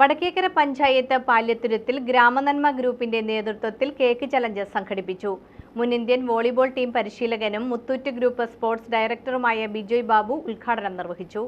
വടക്കേക്കര പഞ്ചായത്ത് പാല്യത്തുരത്തിൽ ഗ്രാമനന്മ ഗ്രൂപ്പിന്റെ നേതൃത്വത്തിൽ cake challenge സംഘടിപ്പിച്ചു. മുൻ ഇന്ത്യൻ വോളിബോൾ ടീം പരിശീലകനും മുത്തൂറ്റ് ഗ്രൂപ്പ് സ്പോർട്സ് ഡയറക്ടറുമായ ബിജോയ് ബാബു ഉദ്ഘാടനം നിർവഹിച്ചു.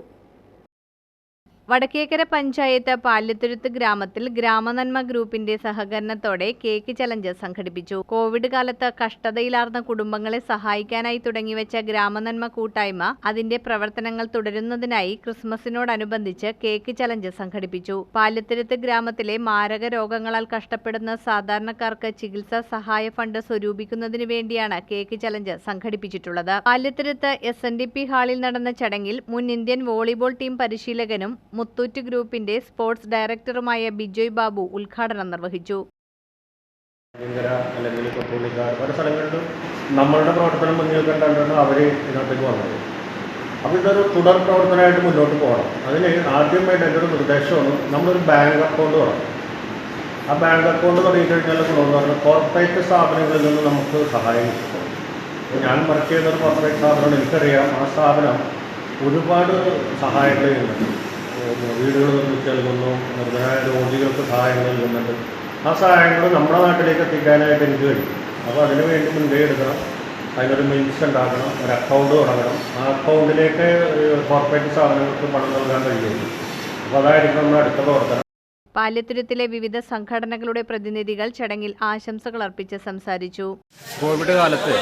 വടക്കേക്കര പഞ്ചായത്ത് പാല്യത്തുരുത്ത് ഗ്രാമത്തിൽ ഗ്രാമനന്മ ഗ്രൂപ്പിന്റെ സഹകരണത്തോടെ കേക്ക് ചലഞ്ച് സംഘടിപ്പിച്ചു. കോവിഡ് കാലത്ത് കഷ്ടതയിലാർന്ന കുടുംബങ്ങളെ സഹായിക്കാനായി തുടങ്ങിവെച്ച ഗ്രാമനന്മ കൂട്ടായ്മ അതിന്റെ പ്രവർത്തനങ്ങൾ തുടരുന്നതിനായി ക്രിസ്മസിനോടനുബന്ധിച്ച് കേക്ക് ചലഞ്ച് സംഘടിപ്പിച്ചു. പാല്യത്തുരുത്ത് ഗ്രാമത്തിലെ മാരക രോഗങ്ങളാൽ കഷ്ടപ്പെടുന്ന സാധാരണക്കാർക്ക് ചികിത്സാ സഹായ ഫണ്ട് സ്വരൂപിക്കുന്നതിന് വേണ്ടിയാണ് കേക്ക് ചലഞ്ച് സംഘടിപ്പിച്ചിട്ടുള്ളത്. പാല്യത്തുരുത്ത് എസ് ഹാളിൽ നടന്ന ചടങ്ങിൽ മുൻ ഇന്ത്യൻ വോളിബോൾ ടീം പരിശീലകനും മുത്തൂറ്റ് ഗ്രൂപ്പിന്റെ സ്പോർട്സ് ഡയറക്ടറുമായ ബിജോയ് ബാബു ഉദ്ഘാടനം നിർവഹിച്ചു. നമ്മളുടെ പ്രവർത്തനം മുന്നിൽ കണ്ടാണ് അവർ ഇതിനകത്തേക്ക് വന്നത്. അപ്പോൾ ഇതൊരു തുടർ പ്രവർത്തനമായിട്ട് മുന്നോട്ട് പോകണം. അതിന് ആദ്യമായിട്ട് എന്റെ ഒരു നിർദ്ദേശമാണ് നമ്മളൊരു ബാങ്ക് അക്കൗണ്ട് തുടങ്ങും ആ ബാങ്ക് അക്കൗണ്ട് തുടങ്ങി കഴിഞ്ഞാൽ ഗുണമെന്ന് പറഞ്ഞാൽ കോർപ്പറേറ്റ് സ്ഥാപനങ്ങളിൽ നിന്ന് നമുക്ക് സഹായം കിട്ടും. ഞാൻ വർക്ക് ചെയ്യുന്ന ഒരു കോർപ്പറേറ്റ് സ്ഥാപനമാണ് എനിക്കറിയാം ആ സ്ഥാപനം ഒരുപാട് സഹായങ്ങൾ ചെയ്യുന്നുണ്ട്. വീടുകൾ നിർമ്മിച്ച് നൽകുന്നു നിർദ്ധനായ രോഗികൾക്ക് സഹായങ്ങൾ നൽകുന്നുണ്ട്. ആ സഹായങ്ങൾ നമ്മുടെ നാട്ടിലേക്ക് എത്തിക്കാനായിട്ട് എനിക്ക് കഴിയും. അപ്പോൾ അതിന് വേണ്ടി മുൻകൈ എടുക്കണം അതിനൊരു മീൻസ് ഉണ്ടാക്കണം ഒരു അക്കൗണ്ട് തുടങ്ങണം. ആ അക്കൗണ്ടിലേക്ക് കോർപ്പറേറ്റ് സ്ഥാപനങ്ങൾക്ക് പണം നൽകാൻ കഴിയുള്ളൂ. അപ്പോൾ അതായിരിക്കും നമ്മുടെ അടുത്ത പ്രവർത്തനം. പാലത്തുരത്തിലെ വിവിധ സംഘടനകളുടെ പ്രതിനിധികൾ ചടങ്ങിൽ ആശംസകൾ അർപ്പിച്ച് സംസാരിച്ചു. കോവിഡ് കാലത്ത്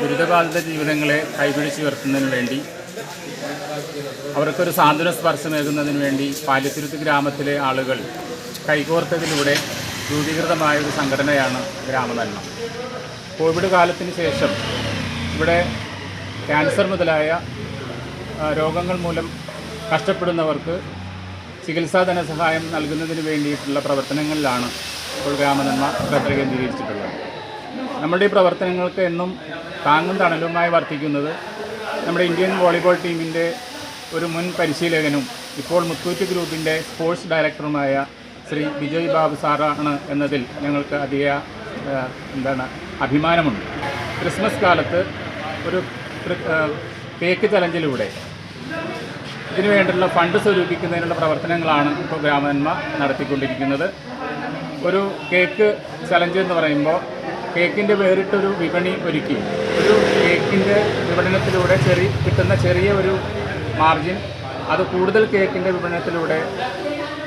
ദുരിതബാധിത ജീവനങ്ങളെ കൈപിടിച്ച് ഉയർത്തുന്നതിന് വേണ്ടി അവർക്കൊരു സാന്ത്വന സ്പർശം സ്പർശമേകുന്നതിന് വേണ്ടി പാല്യത്തുരുത്ത് ഗ്രാമത്തിലെ ആളുകൾ കൈകോർത്തതിലൂടെ രൂപീകൃതമായ ഒരു സംഘടനയാണ് ഗ്രാമനന്മ. കോവിഡ് കാലത്തിന് ശേഷം ഇവിടെ ക്യാൻസർ മുതലായ രോഗങ്ങൾ മൂലം കഷ്ടപ്പെടുന്നവർക്ക് ചികിത്സാ ധനസഹായം നൽകുന്നതിന് വേണ്ടിയിട്ടുള്ള പ്രവർത്തനങ്ങളിലാണ് ഇപ്പോൾ ഗ്രാമനന്മ ശ്രദ്ധ കേന്ദ്രീകരിച്ചിട്ടുള്ളത്. നമ്മുടെ ഈ പ്രവർത്തനങ്ങൾക്ക് എന്നും താങ്ങും തണലുമായി വർത്തിക്കുന്നത് നമ്മുടെ ഇന്ത്യൻ വോളിബോൾ ടീമിന്റെ ഒരു മുൻ പരിശീലകനും ഇപ്പോൾ മുത്തൂറ്റ് ഗ്രൂപ്പിന്റെ സ്പോർട്സ് ഡയറക്ടറുമായ ശ്രീ വിജയ് ബാബു സാറാണ് എന്നതിൽ ഞങ്ങൾക്ക് അധിക എന്താണ് അഭിമാനമുണ്ട്. ക്രിസ്മസ് കാലത്ത് ഒരു തേക്ക് ചലഞ്ചിലൂടെ ഇതിനു വേണ്ടിയുള്ള ഫണ്ട് സ്വരൂപിക്കുന്നതിനുള്ള പ്രവർത്തനങ്ങളാണ് ഇപ്പോൾ ഗ്രാമന്മ നടത്തിക്കൊണ്ടിരിക്കുന്നത്. ഒരു കേക്ക് ചലഞ്ച് എന്ന് പറയുമ്പോൾ കേക്കിന്റെ വേറിട്ടൊരു വിപണി ഒരുക്കി ഒരു കേക്കിന്റെ വിപണനത്തിലൂടെ ചെറിയ കിട്ടുന്ന ചെറിയ ഒരു മാർജിൻ അത് കൂടുതൽ കേക്കിന്റെ വിപണനത്തിലൂടെ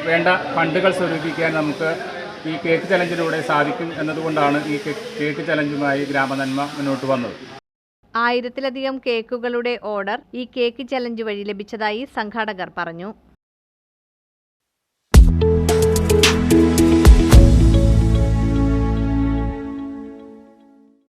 വേണ്ട ഫണ്ടുകൾ സ്വരൂപിക്കാൻ നമുക്ക് ഈ കേക്ക് ചലഞ്ചിലൂടെ സാധിക്കും എന്നതുകൊണ്ടാണ് ഈ കേക്ക് ചലഞ്ചുമായി ഗ്രാമനന്മ മുന്നോട്ട് വന്നത്. ആയിരത്തിലധികം കേക്കുകളുടെ ഓർഡർ ഈ കേക്ക് ചലഞ്ച് വഴി ലഭിച്ചതായി സംഘാടകർ പറഞ്ഞു.